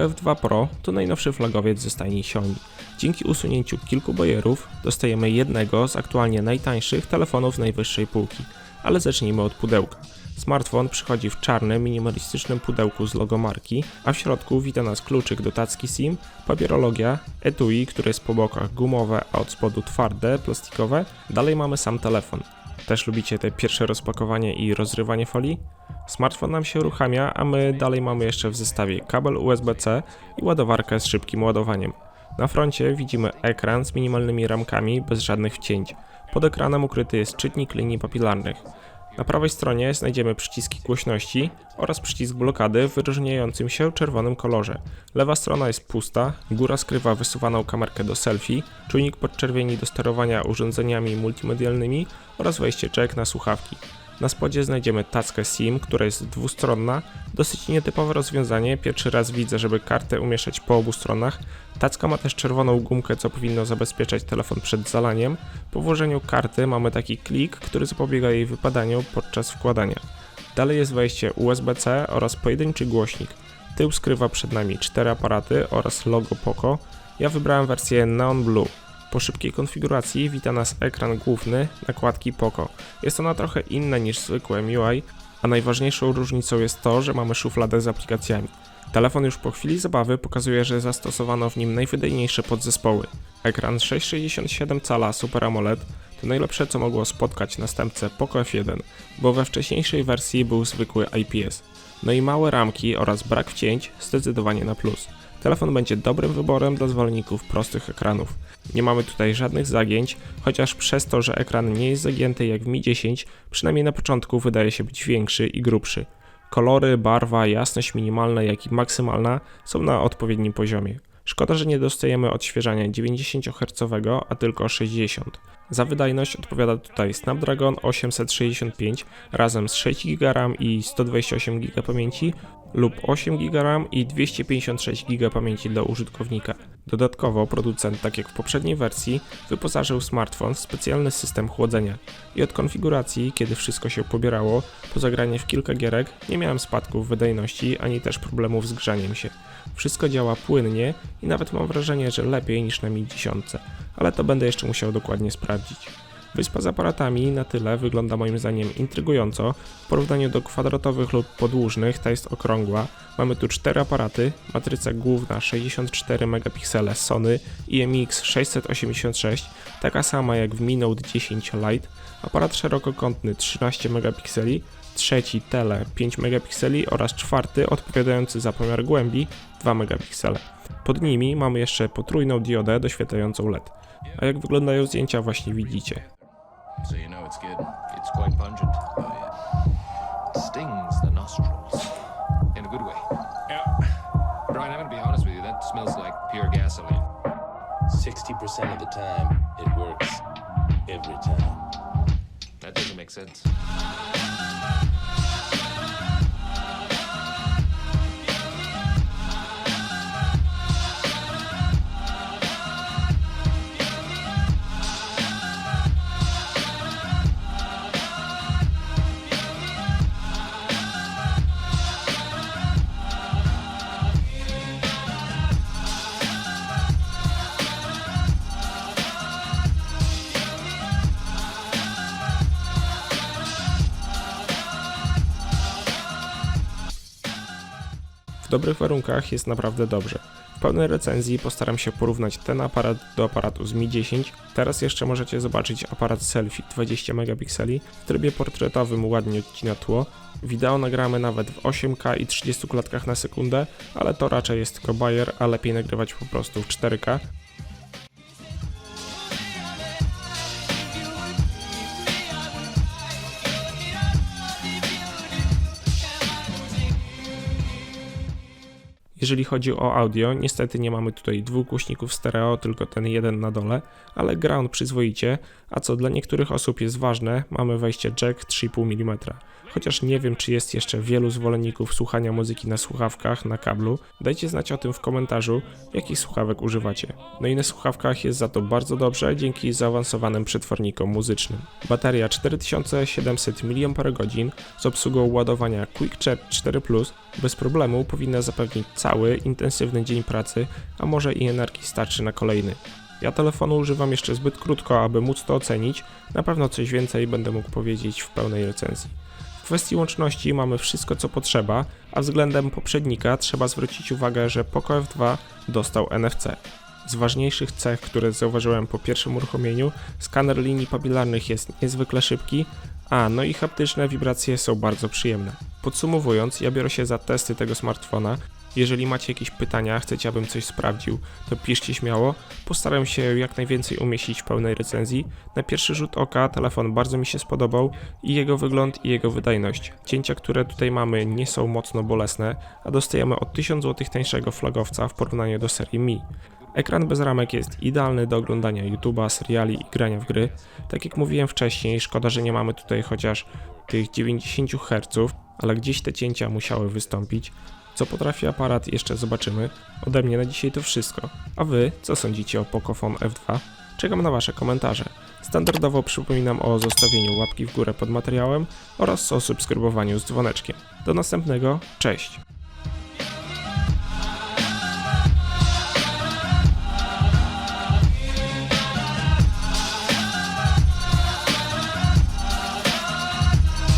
Poco F2 Pro to najnowszy flagowiec ze stajni Xiaomi. Dzięki usunięciu kilku bajerów dostajemy jednego z aktualnie najtańszych telefonów najwyższej półki. Ale zacznijmy od pudełka. Smartfon przychodzi w czarnym, minimalistycznym pudełku z logo marki, a w środku wita nas kluczyk do tacki SIM, papierologia, etui, które jest po bokach gumowe, a od spodu twarde, plastikowe. Dalej mamy sam telefon. Też lubicie te pierwsze rozpakowanie i rozrywanie folii? Smartfon nam się uruchamia, a my dalej mamy jeszcze w zestawie kabel USB-C i ładowarkę z szybkim ładowaniem. Na froncie widzimy ekran z minimalnymi ramkami bez żadnych wcięć. Pod ekranem ukryty jest czytnik linii papilarnych. Na prawej stronie znajdziemy przyciski głośności oraz przycisk blokady w wyróżniającym się czerwonym kolorze. Lewa strona jest pusta, góra skrywa wysuwaną kamerkę do selfie, czujnik podczerwieni do sterowania urządzeniami multimedialnymi oraz wejście jack na słuchawki. Na spodzie znajdziemy tackę SIM, która jest dwustronna, dosyć nietypowe rozwiązanie, pierwszy raz widzę, żeby kartę umieszczać po obu stronach. Tacka ma też czerwoną gumkę, co powinno zabezpieczać telefon przed zalaniem. Po włożeniu karty mamy taki klik, który zapobiega jej wypadaniu podczas wkładania. Dalej jest wejście USB-C oraz pojedynczy głośnik. Tył skrywa przed nami cztery aparaty oraz logo Poco. Ja wybrałem wersję Neon Blue. Po szybkiej konfiguracji wita nas ekran główny nakładki Poco. Jest ona trochę inna niż zwykłe MIUI, a najważniejszą różnicą jest to, że mamy szufladę z aplikacjami. Telefon już po chwili zabawy pokazuje, że zastosowano w nim najwydajniejsze podzespoły. Ekran 6,67 cala Super AMOLED to najlepsze co mogło spotkać następcę Poco F1, bo we wcześniejszej wersji był zwykły IPS. No i małe ramki oraz brak wcięć zdecydowanie na plus. Telefon będzie dobrym wyborem dla zwolenników prostych ekranów. Nie mamy tutaj żadnych zagięć, chociaż przez to, że ekran nie jest zagięty jak w Mi 10, przynajmniej na początku wydaje się być większy i grubszy. Kolory, barwa, jasność minimalna jak i maksymalna są na odpowiednim poziomie. Szkoda, że nie dostajemy odświeżania 90 Hz, a tylko 60. Za wydajność odpowiada tutaj Snapdragon 865 razem z 6 GB i 128 GB pamięci lub 8 GB i 256 GB pamięci dla użytkownika. Dodatkowo producent, tak jak w poprzedniej wersji, wyposażył smartfon w specjalny system chłodzenia i od konfiguracji, kiedy wszystko się pobierało, po zagraniu w kilka gierek nie miałem spadków wydajności ani też problemów z grzaniem się. Wszystko działa płynnie i nawet mam wrażenie, że lepiej niż na Mi 10, ale to będę jeszcze musiał dokładnie sprawdzić. Wyspa z aparatami na tyle wygląda moim zdaniem intrygująco. W porównaniu do kwadratowych lub podłużnych ta jest okrągła. Mamy tu cztery aparaty, matryca główna 64 megapiksele Sony IMX 686, taka sama jak w Mi Note 10 Lite, aparat szerokokątny 13 megapikseli, trzeci tele 5 megapikseli oraz czwarty odpowiadający za pomiar głębi 2 megapiksele. Pod nimi mamy jeszcze potrójną diodę doświetlającą LED. A jak wyglądają zdjęcia właśnie widzicie. So you know it's good. It's quite pungent. Oh yeah. It stings the nostrils. In a good way. Yeah. Brian, I'm gonna be honest with you, that smells like pure gasoline. 60% of the time, it works every time. That doesn't make sense. W dobrych warunkach jest naprawdę dobrze. W pełnej recenzji postaram się porównać ten aparat do aparatu z Mi 10. Teraz jeszcze możecie zobaczyć aparat selfie 20 megapikseli. W trybie portretowym ładnie odcina tło. Wideo nagramy nawet w 8K i 30 klatkach na sekundę, ale to raczej jest tylko bajer, a lepiej nagrywać po prostu w 4K. Jeżeli chodzi o audio, niestety nie mamy tutaj dwóch głośników stereo, tylko ten jeden na dole, ale gra on przyzwoicie, a co dla niektórych osób jest ważne, mamy wejście jack 3,5 mm. chociaż nie wiem, czy jest jeszcze wielu zwolenników słuchania muzyki na słuchawkach, na kablu. Dajcie znać o tym w komentarzu, jakich słuchawek używacie. No i na słuchawkach jest za to bardzo dobrze dzięki zaawansowanym przetwornikom muzycznym. Bateria 4700 mAh z obsługą ładowania QuickCharge 4 Plus bez problemu powinna zapewnić cały intensywny dzień pracy, a może i energii starczy na kolejny. Ja telefonu używam jeszcze zbyt krótko, aby móc to ocenić. Na pewno coś więcej będę mógł powiedzieć w pełnej recenzji. W kwestii łączności mamy wszystko co potrzeba, a względem poprzednika trzeba zwrócić uwagę, że Poco F2 dostał NFC. Z ważniejszych cech, które zauważyłem po pierwszym uruchomieniu, skaner linii papilarnych jest niezwykle szybki, a no i haptyczne wibracje są bardzo przyjemne. Podsumowując, ja biorę się za testy tego smartfona. Jeżeli macie jakieś pytania, chcecie abym coś sprawdził, to piszcie śmiało. Postaram się jak najwięcej umieścić w pełnej recenzji. Na pierwszy rzut oka telefon bardzo mi się spodobał i jego wygląd i jego wydajność. Cięcia, które tutaj mamy nie są mocno bolesne, a dostajemy od 1000 zł tańszego flagowca w porównaniu do serii Mi. Ekran bez ramek jest idealny do oglądania YouTube'a, seriali i grania w gry. Tak jak mówiłem wcześniej, szkoda, że nie mamy tutaj chociaż tych 90 Hz, ale gdzieś te cięcia musiały wystąpić. Co potrafi aparat jeszcze zobaczymy. Ode mnie na dzisiaj to wszystko. A wy, co sądzicie o Pocophone F2? Czekam na wasze komentarze. Standardowo przypominam o zostawieniu łapki w górę pod materiałem oraz o subskrybowaniu z dzwoneczkiem. Do następnego, cześć!